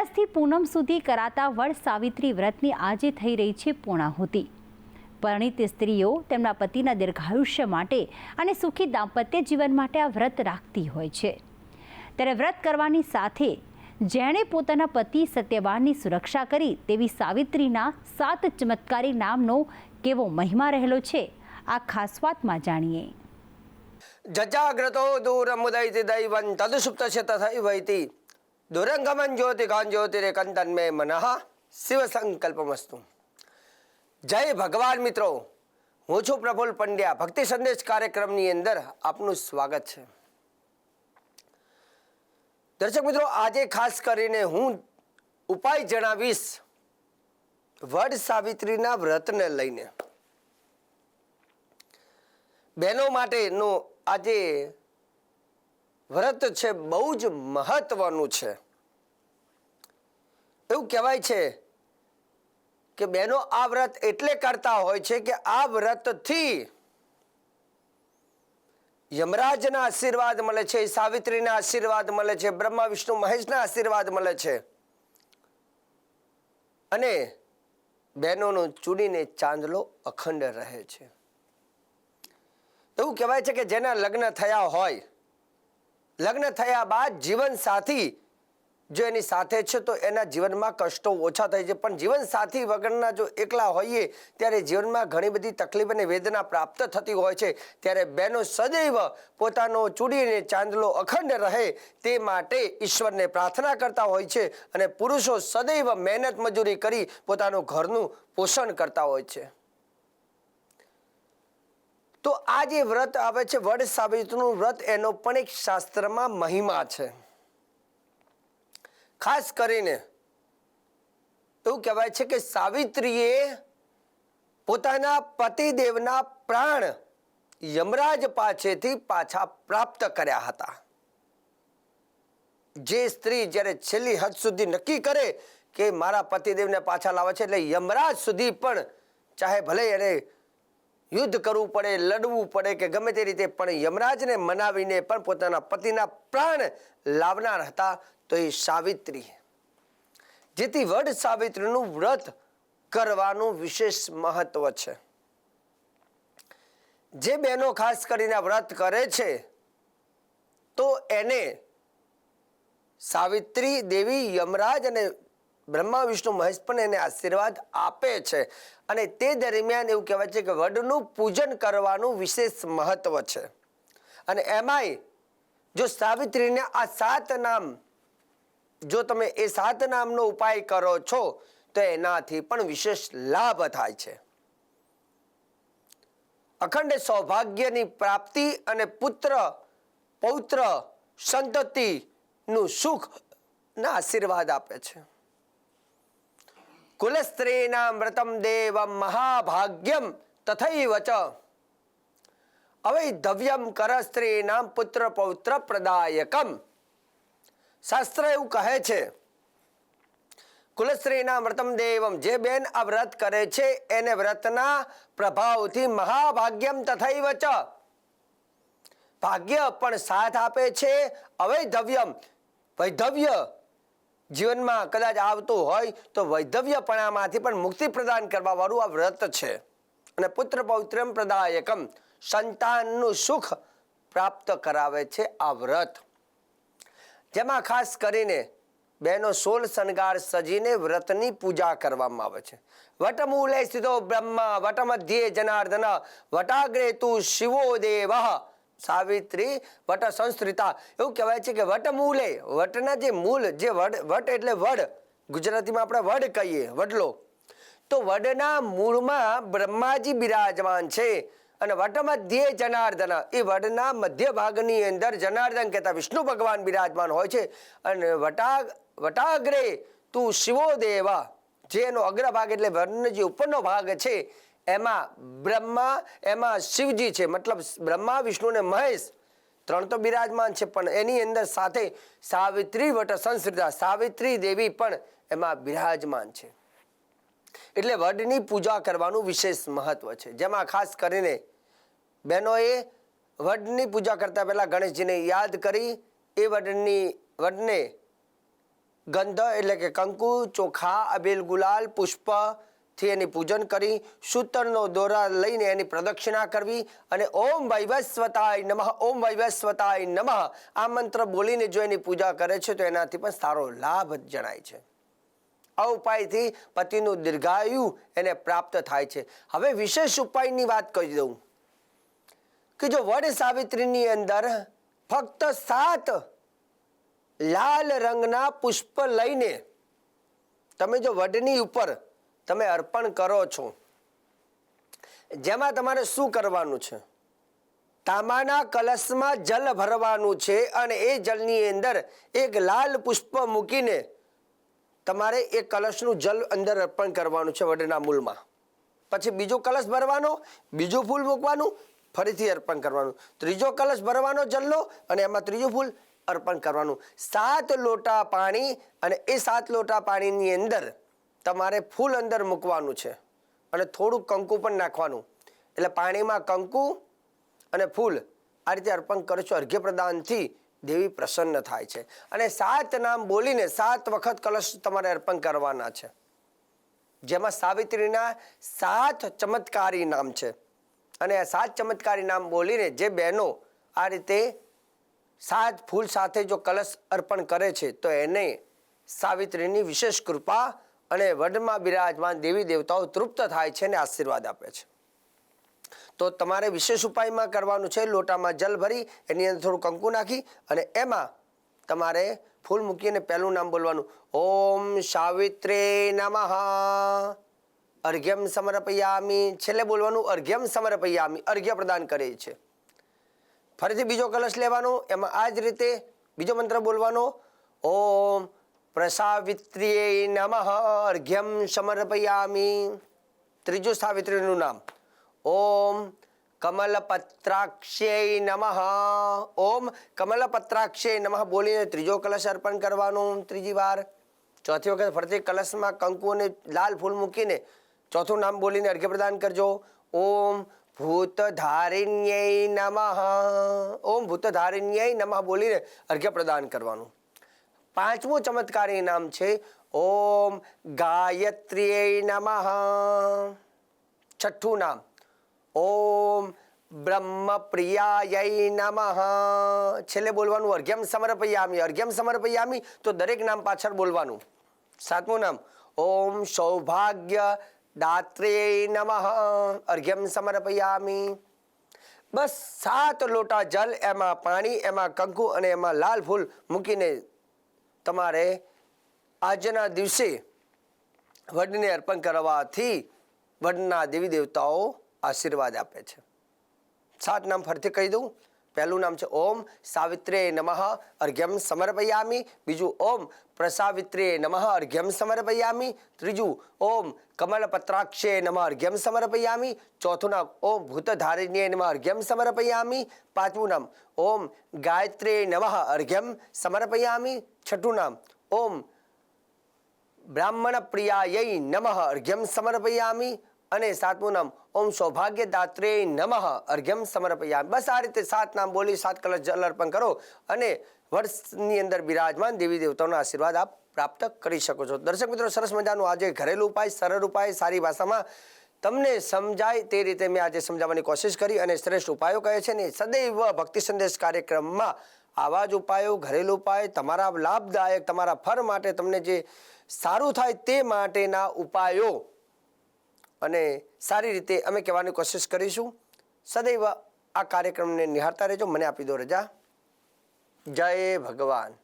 તેરસથી પૂનમ સુધી કરાતા વડ સાવિત્રી વ્રતની આજે થઈ રહી છે પૂર્ણાહુતિ. પરણિત સ્ત્રીઓ તેમના પતિના દીર્ઘાયુષ્ય માટે અને સુખી દાંપત્ય જીવન માટે આ વ્રત રાખતી હોય છે. ત્યારે વ્રત કરવાની સાથે જેણે પોતાના પતિ સત્યવાનની સુરક્ષા કરી તેવી સાવિત્રીના સાત ચમત્કારી નામનો કેવો મહિમા રહેલો છે, આ ખાસ વાતમાં જાણીએ. જજાગ્રતો દૂરમુદૈતિ દૈવં તદુસુપ્ત તથૈવૈતિ. દુરંગમન જ્યોતિકાન જ્યોતિરે કંતન મે મનઃ શિવ સંકલ્પમસ્તુ જય ભગવાન મિત્રો હું છું પ્રફુલ પંડ્યા. ભક્તિ સંદેશ કાર્યક્રમની અંદર આપનું સ્વાગત છે. દર્શક મિત્રો, આજે ખાસ કરીને હું ઉપાય જણાવીશ વડ સાવિત્રીના વ્રતને લઈને. બહેનો માટેનો આજે વ્રત છે બહુ જ મહત્વનું છે. એવું કહેવાય છે કે બહેનો આ વ્રત એટલે કરતા હોય છે કે આ વ્રતથી યમરાજના આશીર્વાદ મળે છે, સાવિત્રીના આશીર્વાદ મળે છે, બ્રહ્મા, વિષ્ણુ, મહેશના આશીર્વાદ મળે છે. અને બહેનોનો ચૂડીને ચાંદલો અખંડ રહે છે. એવું કહેવાય છે કે જેના લગ્ન થયા હોય લગ્ન થયા બાદ જીવન સાથી જો એની સાથે છે તો એના જીવનમાં કષ્ટો ઓછા થાય છે. પણ જીવન સાથી વગરના જો એકલા હોઈએ ત્યારે જીવનમાં ઘણી બધી તકલીફ અને વેદના પ્રાપ્ત થતી હોય છે. ત્યારે બહેનો સદૈવ પોતાનો ચૂડીને ચાંદલો અખંડ રહે તે માટે ઈશ્વરને પ્રાર્થના કરતા હોય છે અને પુરુષો સદૈવ મહેનત મજૂરી કરી પોતાનું ઘરનું પોષણ કરતા હોય છે. તો આ જે વ્રત આવે છે, વડ સાવિત્રીનું વ્રત, એનો પણ એક શાસ્ત્રમાં મહિમા છે. ખાસ કરીને એવું કહેવાય છે કે સાવિત્રીએ પોતાના પતિદેવના પ્રાણ યમરાજ પાસેથી પાછા પ્રાપ્ત કર્યા હતા. જે સ્ત્રી જ્યારે છેલ્લી હદ સુધી નક્કી કરે કે મારા પતિદેવને પાછા લાવે છે, એટલે યમરાજ સુધી પણ ચાહે ભલે એને યુદ્ધ કરવું પડે, લડવું પડે કે ગમે તે રીતે, પણ યમરાજને મનાવીને પણ પોતાના પતિના પ્રાણ લાવનાર હતા, તો એ સાવિત્રી. જેથી વડ સાવિત્રીનું વ્રત કરવાનું વિશેષ મહત્વ છે. જે બહેનો ખાસ કરીને વ્રત કરે છે, તો એને સાવિત્રી દેવી યમરાજ અને બ્રહ્મા, વિષ્ણુ, મહેશ પણ એને આશીર્વાદ આપે છે. અને તે દરમિયાન એવું કહેવાય છે કે વડનું પૂજન કરવાનું વિશેષ મહત્વ છે. અને એમાંય જો સાવિત્રીને આ સાત નામ, જો તમે એ સાત નામનો ઉપાય કરો છો, તો એનાથી પણ વિશેષ લાભ થાય છે. અખંડ સૌભાગ્યની પ્રાપ્તિ અને પુત્ર, પૌત્ર સંતતિનું સુખ ના આશીર્વાદ આપે છે. કુલસ્ત્રીના વ્રતમ દેવમ મહાભાગ્યમ તથૈવ ચ અવૈધવ્યમ કરસ્ત્રીનામ પુત્ર પૌત્ર પ્રદાયકમ શાસ્ત્ર એવું કહે છે કુલસ્ત્રીના વ્રતમ દેવમ જે બેન આ વ્રત કરે છે એને વ્રતના પ્રભાવથી મહાભાગ્યમ તથૈવ ચ ભાગ્ય પણ સાથ આપે છે અવૈધવ્યમ વૈધવ્ય જીવનમાં કદાચ આવતું હોય તો વૈધવ્યપણામાંથી પણ મુક્તિ પ્રદાન કરવા વાળું આ વ્રત છે. અને પુત્ર પૌત્રમ પ્રદાયકમ સંતાનનું સુખ પ્રાપ્ત કરાવે છે આ વ્રત. જેમાં ખાસ કરીને બહેનો સોળ શણગાર સજીને વ્રતની પૂજા કરવામાં આવે છે. વટમૂલે સ્થિતો બ્રહ્મા, વટમધ્યે જનાર્દન વટાગ્રે તું શિવો દેવ સાવિત્રી વટ સંસ્કૃતા. એવું કહેવાય છે કે વટ મૂલે. વટના જે મૂળ જે વડ, વટ એટલે વડ. ગુજરાતીમાં આપણે વડ કહીએ, વડલો. તો વડના મૂળમાં બ્રહ્માજી બિરાજમાન છે. અને વટ મધ્ય જનાર્દન. એ વડના મધ્ય ભાગની અંદર જનાર્દન કહેતા વિષ્ણુ ભગવાન બિરાજમાન હોય છે. અને વટા વટાગ્રે તું શિવો દેવા જે એનો અગ્રભાગ એટલે વર્ણ જે ઉપરનો ભાગ છે એમાં બ્રહ્મા, એમાં શિવજી છે. મતલબ બ્રહ્મા વિષ્ણુ ને મહેશ ત્રણ તો બિરાજમાન છે, પણ એની અંદર સાથે સાવિત્રી વટ સંસ્કૃતા, સાવિત્રી દેવી પણ એમાં બિરાજમાન છે. એટલે વડની પૂજા કરવાનું વિશેષ મહત્વ છે. જેમાં ખાસ કરીને બહેનોએ વડની પૂજા કરતા પહેલાં ગણેશજીને યાદ કરી, એ વડની, વડને ગંધ એટલે કે કંકુ, ચોખા, અબેલ ગુલાલ પુષ્પથી એની પૂજન કરી સૂતરનો દોરા લઈને એની પ્રદક્ષિણા કરવી અને ઓમ વૈવસ્વતાય નમઃ, ઓમ વૈવસ્વતાય નમઃ. આ મંત્ર બોલીને જો એની પૂજા કરે છે તો એનાથી પણ સારો લાભ જણાય છે. આ ઉપાયથી પતિનું દીર્ઘાયુ એને પ્રાપ્ત થાય છે. હવે વિશેષ ઉપાયની વાત કહી દઉં કે જો વડ સાવિત્રીની અંદર ફક્ત સાત લાલ રંગના પુષ્પ લઈને તમે જો વડની ઉપર તમે અર્પણ કરો છો. જેમાં તમારે શું કરવાનું છે? તાંબાના કલશમાં જલ ભરવાનું છે અને એ જલની અંદર એક લાલ પુષ્પ મૂકીને તમારે એ કલશનું જલ અંદર અર્પણ કરવાનું છે વડના મૂળમાં. પછી બીજો કલશ ભરવાનો, બીજું ફૂલ મૂકવાનું, ફરીથી અર્પણ કરવાનું. ત્રીજો કલશ ભરવાનો જલ્લો અને એમાં ત્રીજું ફૂલ અર્પણ કરવાનું. સાત લોટા પાણી અને એ સાત લોટા પાણીની અંદર તમારે ફૂલ અંદર મૂકવાનું છે અને થોડું કંકુ પણ નાખવાનું. એટલે પાણીમાં કંકુ અને ફૂલ આ રીતે અર્પણ કરો છો અર્ઘ્ય પ્રદાનથી દેવી પ્રસન્ન થાય છે. અને સાત નામ બોલીને સાત વખત કલશ તમારે અર્પણ કરવાના છે. જેમાં સાવિત્રીના સાત ચમત્કારી નામ છે. અને આ સાત ચમત્કારી નામ બોલીને જે બહેનો આ રીતે સાત ફૂલ સાથે જો કલશ અર્પણ કરે છે, તો એને સાવિત્રીની વિશેષ કૃપા અને વડમાં બિરાજમાન દેવી દેવતાઓ તૃપ્ત થાય છે અને આશીર્વાદ આપે છે. તો તમારે વિશેષ ઉપાયમાં કરવાનું છે, લોટામાં જલ ભરી, એની અંદર થોડું કંકુ નાખી અને એમાં તમારે ફૂલ મૂકીને પહેલું નામ બોલવાનું, ઓમ સાવિત્રે નમઃ. અર્ઘ્યમ સમર્પયામી, છેલ્લે બોલવાનું, અર્ઘ્યમ સમર્પયામી, અર્ઘ્ય પ્રદાન કરે છે. ફરીથી બીજો કલશ લેવાનો, એમાં આ જ રીતે બીજો મંત્ર બોલવાનો, ઓમ પ્રસાવિત્રીએ નમઃ અર્ઘ્યમ સમર્પયામી ત્રીજું સાવિત્રીનું નામ ઓમ કમલપત્રાક્ષે નમઃ ઓમ કમલપત્રાક્ષે નમઃ બોલીને ત્રીજો કલશ અર્પણ કરવાનો ત્રીજી વાર। ચોથી વખત ફરતી કલશમાં કંકુ અને લાલ ફૂલ મૂકીને ચોથું નામ બોલીને અર્ઘ્ય પ્રદાન કરજો। ઓમ ભૂતધારિણ્યય નમઃ। ઓમ ભૂતધારિણ્યય નમઃ બોલીને અર્ઘ્ય પ્રદાન કરવાનું। પાંચમું ચમત્કારી નામ છે ઓમ ગાયત્રીય નમઃ. છઠ્ઠું નામ, ઓમ બ્રહ્મપ્રિયાય નમઃ. છેલ્લે બોલવાનું, અર્ઘ્યમ સમર્પયામી. અર્ઘ્યમ સમર્પયામી તો દરેક નામ પાછળ બોલવાનું. સાતમું નામ, ઓમ સૌભાગ્ય દાત્રે નમઃ. અર્ઘ્યમ સમર્પયામી. બસ સાત લોટા જલ, એમાં પાણી, એમાં કંકુ અને એમાં લાલ ફૂલ મૂકીને તમારે આજના દિવસે વડને અર્પણ કરવાથી વડના દેવી દેવતાઓ આશીર્વાદ આપે છે. સાત નામ ફરીથી કહી દઉં. પહેલું નામ છે ઓમ સાવિત્રે નમઃ, અર્ઘ્યમ સમર્પયામી. બીજું ઓમ પ્રસાવિત્રે નમઃ, અર્ઘ્યમ સમર્પયામી. ત્રીજું ઓમ કમલપત્રાક્ષે નમઃ, અર્ઘ્યમ સમર્પયામી. ચોથું નામ ઓમ ભૂતધારિણ્ય નમઃ, અર્ઘ્યમ સમર્પયામી. પાંચમું નામ ઓમ ગાયત્રે નમઃ, અર્ઘ્યમ સમર્પયામી. છઠ્ઠું નામ ઓમ બ્રાહ્મણ પ્રિયાય નમઃ, અર્ઘ્યમ સમર્પયામી. અને સાતમું નામ, ઓમ સૌભાગ્ય દાત્રે નમઃ, અર્ઘ્યમ સમર્પયા બસ આ રીતે સાત નામ બોલી, સાત કલશ જલ અર્પણ કરો અને વર્ષની અંદર બિરાજમાન દેવી દેવતાઓનો આશીર્વાદ આપ પ્રાપ્ત કરી શકો છો. દર્શક મિત્રો, સરસ મજાનું આજે ઘરેલું ઉપાય, સરળ ઉપાય, સારી ભાષામાં તમને સમજાય તે રીતે મેં આજે સમજાવવાની કોશિશ કરી અને શ્રેષ્ઠ ઉપાયો કહે છે ને, સદૈવ ભક્તિ સંદેશ કાર્યક્રમમાં આવા જ ઉપાયો, ઘરેલું ઉપાય, તમારા લાભદાયક, તમારા ફર માટે તમને જે સારું થાય તે માટેના ઉપાયો અને સારી રીતે અમે કહેવાની કોશિશ કરીશું. સદૈવ આ કાર્યક્રમને નિહાળતા રહેજો. મને આપી દો રજા. જય ભગવાન.